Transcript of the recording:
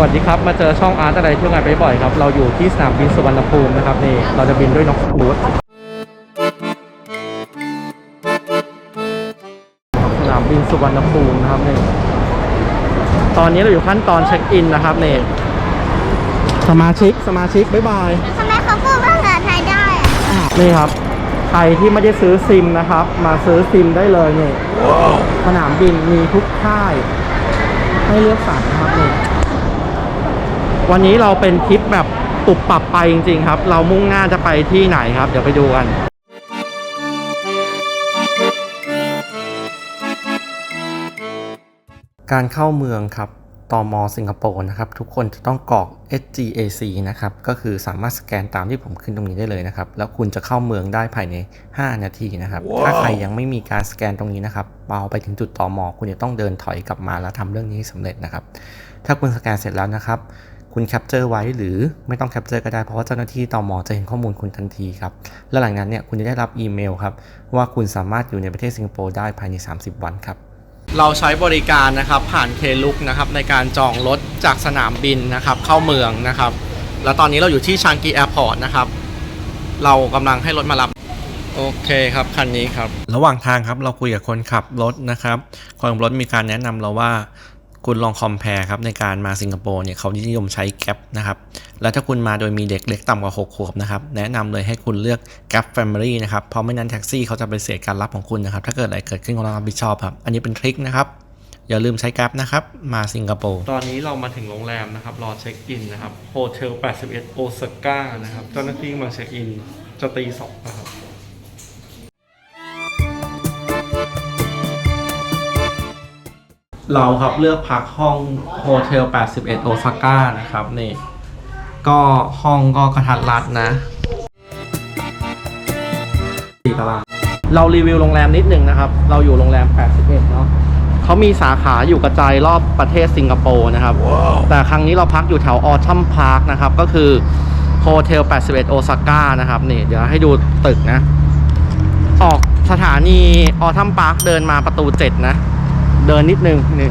วัสดีครับ มาเจอช่องอาร์ตอะไรเที่ยวงานบ่อยๆครับ เราอยู่ที่สนามบินสุวรรณภูมินะครับนี่ เราจะบินด้วยนกฮูดสนามบินสุวรรณภูมินะครับนี่ ตอนนี้เราอยู่ขั้นตอนเช็คอินนะครับนี่ สมาชิกสมาชิกบ๊ายบายทำไมเขาพูดภาษาไทยได้อะนี่ครับ ใครที่ไม่ได้ซื้อซิมนะครับ มาซื้อซิมได้เลยนี่สนามบินมีทุกค่าย ให้เลือกสรรนะครับนี่ วันนี้เราเป็นทริปแบบตุบปรับไปจริง ๆ ครับ เรามุ่งหน้าจะไปที่ไหนครับ เดี๋ยวไปดูกันการเข้าเมืองครับ ตอมสิงคโปร์นะครับ ทุกคนจะต้องกรอก SGAC นะครับ ก็คือสามารถสแกนตามที่ผมขึ้นตรงนี้ได้เลยนะครับ แล้วคุณจะเข้าเมืองได้ภายใน 5 นาทีนะครับถ้าใครยังไม่มีการสแกนตรงนี้นะครับเบาไปถึงจุดตอมคุณจะต้องเดินถอยกลับมาแล้วทำเรื่องนี้ให้สำเร็จนะครับ ถ้าคุณสแกนเสร็จแล้วนะครับ คุณแคปเจอร์ไว้หรือไม่ต้องแคปเจอร์ก็ได้เพราะว่าเจ้าหน้าที่ตอมจะเห็นข้อมูลคุณทันทีครับ และหลังนั้นเนี่ยคุณจะได้รับอีเมลครับ ว่าคุณสามารถอยู่ในประเทศสิงคโปร์ได้ภายใน 30 วันครับ เราใช้บริการนะครับผ่านเคลุกนะครับในการจองรถจากสนามบินนะครับเข้าเมืองนะครับ แล้วตอนนี้เราอยู่ที่ชางกีแอร์พอร์ตนะครับ เรากำลังให้รถมารับโอเคครับคันนี้ครับ ระหว่างทางครับเราคุยกับคนขับรถนะครับคนขับรถมีการแนะนำเราว่า คุณลองคอมเพลครับในการมาสิงคโปร์เนี่ยเขานิยมใช้แก p นะครับ แล้วถ้าคุณมาโดยมีเด็กเล็กต่ำกว่า 6 ขวบนะครับ แนะนำเลยให้คุณเลือก g a p Family นะครับ เพราะไม่นั้นแท็กซี่เขาจะไปเสธการรับของคุณนะครับ ถ้าเกิดอะไรเกิดขึ้นก็ต้องรับผิดชอบครับ อันนี้เป็นทริคนะครับ อย่าลืมใช้ g a p นะครับ มาสิงคโปร์ ตอนนี้เรามาถึงโรงแรมนะครับ รอเช็คอินนะครับ โฮเทล 81 โอซาก้านะครับ เจ้าหน้าที่มาเช็คอินจะตีสองนะครับ เราครับเลือกพักห้องโฮเทล81 โอซาก้านะครับนี่ ก็ห้องก็กระทัดรัดนะสี่ตารางเรารีวิวโรงแรมนิดหนึ่งนะครับ เราอยู่โรงแรม 81 เนาะเขามีสาขาอยู่กระจายรอบประเทศสิงคโปร์นะครับแต่ครั้งนี้เราพักอยู่แถวออทัมพาร์คนะครับ ก็คือโฮเทล81 โอซาก้านะครับนี่ เดี๋ยวให้ดูตึกนะ ออกสถานีออทัมพาร์คเดินมาประตู 7 นะ เดินนิดนึงนี่